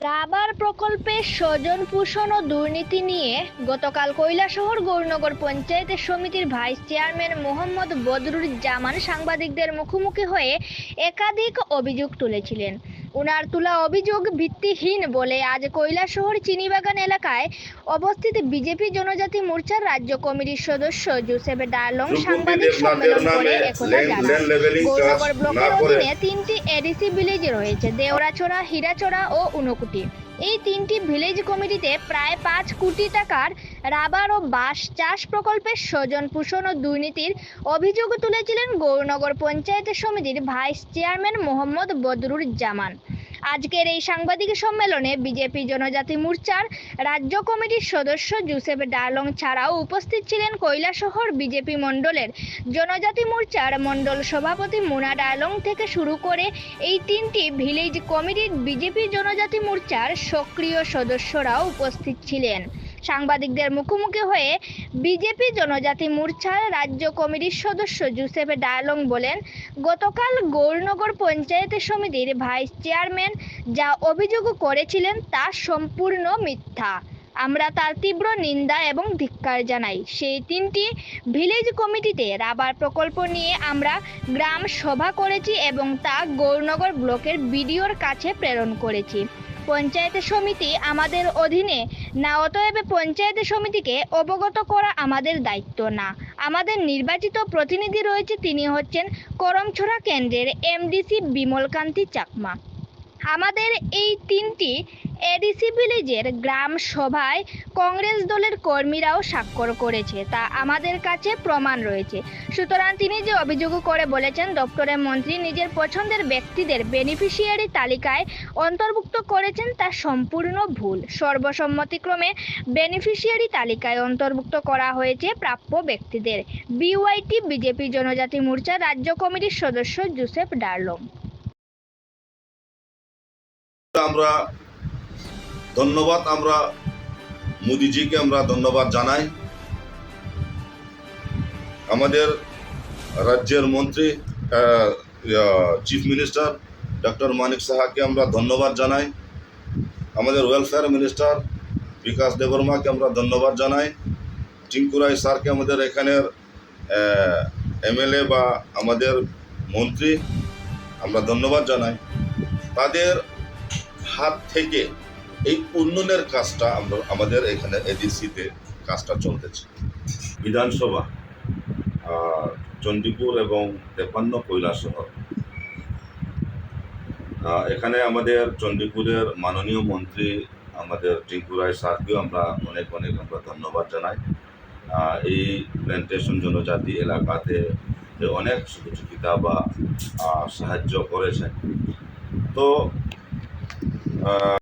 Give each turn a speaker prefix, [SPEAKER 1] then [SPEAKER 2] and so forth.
[SPEAKER 1] Rubber প্রকল্পে স্বজন পোষণ ও দুর্নীতি নিয়ে গতকাল কৈলাসহর গৌরনগর পঞ্চায়েতের সমিতির ভাইস চেয়ারম্যান মোহাম্মদ বদরুর জামান সাংবাদিকদের মুখোমুখি হয়ে একাধিক অভিযোগ তুলেছিলেন। উনার তোলা অভিযোগ ভিত্তিহীন বলে আজ কৈলাসহর চিনিবাগান এলাকায় অবস্থিত বিজেপি জনজাতি মোর্চার রাজ্য কমিটির সদস্য জোসেফ ডালং সাংবাদিক সম্মেলন করে একথা জানান। গৌরনগর ব্লকের অধীনে তিনটি এডিসি ভিলেজ রয়েছে দেওরাছড়া হীরাচড়া ও উনকুটি। এই তিনটি ভিলেজ কমিটিতে প্রায় পাঁচ কোটি টাকার রাবার ও বাঁশ চাষ প্রকল্পের স্বজন পোষণ ও দুর্নীতির অভিযোগ তুলেছিলেন গৌরনগর পঞ্চায়েত সমিতির ভাইস চেয়ারম্যান মোহাম্মদ বদরুর জামান আজকের এই সাংবাদিক সম্মেলনে বিজেপি জনজাতি মোর্চার রাজ্য কমিটির সদস্য জুসেফ ডালং ছাড়াও উপস্থিত ছিলেন কৈলাসহর বিজেপি মণ্ডলের জনজাতি মোর্চার মণ্ডল সভাপতি মুনা ডালং থেকে শুরু করে এই তিনটি ভিলেজ কমিটির বিজেপি জনজাতি মোর্চার সক্রিয় সদস্যরাও উপস্থিত ছিলেন। সাংবাদিকদের মুখোমুখি হয়ে বিজেপি জনজাতি মোর্চার রাজ্য কমিটির সদস্য জোসেফ ডায়ালং বলেন, গতকাল গৌরনগর পঞ্চায়েত সমিতির ভাইস চেয়ারম্যান যা অভিযোগ করেছিলেন তা সম্পূর্ণ মিথ্যা। আমরা তার তীব্র নিন্দা এবং ধিক্কার জানাই। সেই তিনটি ভিলেজ কমিটিতে রাবার প্রকল্প নিয়ে আমরা গ্রাম সভা করেছি এবং তা গৌরনগর ব্লকের বিডিওর কাছে প্রেরণ করেছি। পঞ্চায়েত সমিতি আমাদের অধীনে, না অতএব পঞ্চায়েত সমিতিকে অবগত করা আমাদের দায়িত্ব না। আমাদের নির্বাচিত প্রতিনিধি রয়েছে, তিনি হচ্ছেন করমছড়া কেন্দ্রের এমডিসি বিমলকান্তি চাকমা। আমাদের এই তিনটি এডিসি ভিলেজের গ্রাম সভায় কংগ্রেস দলের কর্মীরাও স্বাক্ষর করেছে, তা আমাদের কাছে প্রমাণ রয়েছে। সুতরাং তিনি যে অভিযোগ করে বলেছেন, দপ্তরের মন্ত্রী নিজের পছন্দের ব্যক্তিদের বেনিফিশিয়ারি তালিকায় অন্তর্ভুক্ত করেছেন, তা সম্পূর্ণ ভুল। সর্বসম্মতিক্রমে বেনিফিশিয়ারি তালিকায় অন্তর্ভুক্ত করা হয়েছে প্রাপ্য ব্যক্তিদের। বিওয়াইটি বিজেপি জনজাতি মোর্চা, রাজ্য কমিটির সদস্য জোসেফ ডার্লং
[SPEAKER 2] আমরা ধন্যবাদ আমরা, মোদিজিকে আমরা ধন্যবাদ জানাই। আমাদের রাজ্যের মন্ত্রী চিফ মিনিস্টার ডক্টর মানিক সাহাকে আমরা ধন্যবাদ জানাই। আমাদের ওয়েলফেয়ার মিনিস্টার বিকাশ দেববর্মাকে আমরা ধন্যবাদ জানাই। টিঙ্কুরাই স্যারকে আমাদের এখানের এমএলএ বা আমাদের মন্ত্রী আমরা ধন্যবাদ জানাই। তাদের হাত থেকে এই উন্নয়নের কাজটা আমরা, আমাদের এখানে এডিসিতে কাজটা চলতেছে। বিধানসভা চণ্ডীপুর এবং তেপান্ন কৈলাসহর। এখানে আমাদের চণ্ডীপুরের মাননীয় মন্ত্রী, আমাদের টিঙ্কু রায় স্যারকেও আমরা অনেক অনেক আমরা ধন্যবাদ জানাই। এই প্ল্যান্টেশন জনজাতি এলাকাতে অনেক সহযোগিতা বা সাহায্য করেছেন। তো uh,